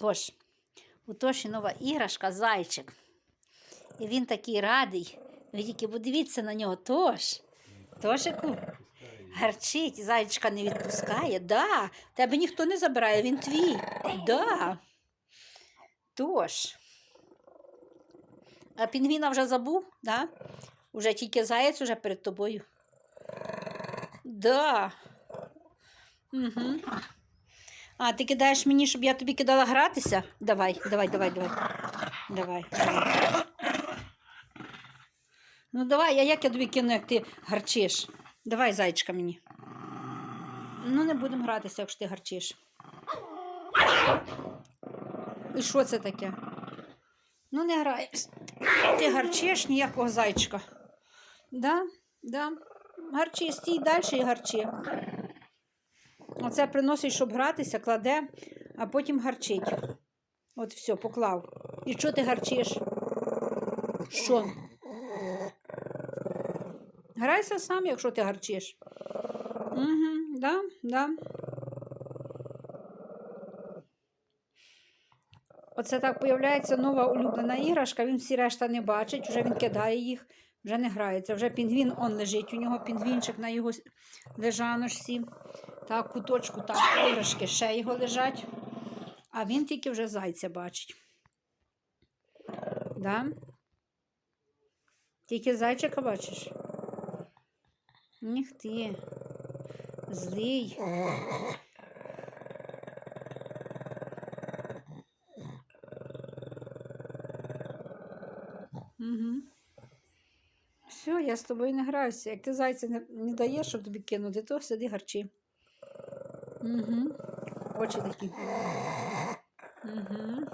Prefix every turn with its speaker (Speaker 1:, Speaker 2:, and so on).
Speaker 1: Тож, у Тоші нова іграшка зайчик. І він такий радий. Ви тільки подивіться на нього, Тош. Тошику. Гарчить, зайчика не відпускає. Да. Тебе ніхто не забирає, він твій. Да. Тож. А пінгвіна вже забув, да? Уже тільки заєць уже перед тобою. Да. Угу. А, ти кидаєш мені, щоб я тобі кидала гратися? Давай, давай, давай, давай. Давай. Ну давай, а як я тобі кину, як ти гарчиш? Давай, зайчика мені. Ну, не будемо гратися, якщо ти гарчиш. І що це таке? Ну, не граємось. Ти гарчиш ніякого зайчика. Да? Да. Гарчи, стій далі і гарчи. Оце приносить, щоб гратися, кладе, а потім гарчить. От все, поклав. І що ти гарчиш? Що? Грайся сам, якщо ти гарчиш. Угу, да, да. Оце так появляється нова улюблена іграшка, він всі решта не бачить, вже він кидає їх, вже не грається. Вже пінгвін он лежить, у нього пінгвінчик на його лежаночці. Так, куточку там іграшки ще його лежать. А він тільки вже зайця бачить. Да? Тільки зайчика бачиш? Ніх ти. Злий. Угу. Все, я з тобою не граюся. Як ти зайця не, не даєш, щоб тобі кинути, то сиди гарчи. Угу. Очі такі. Угу.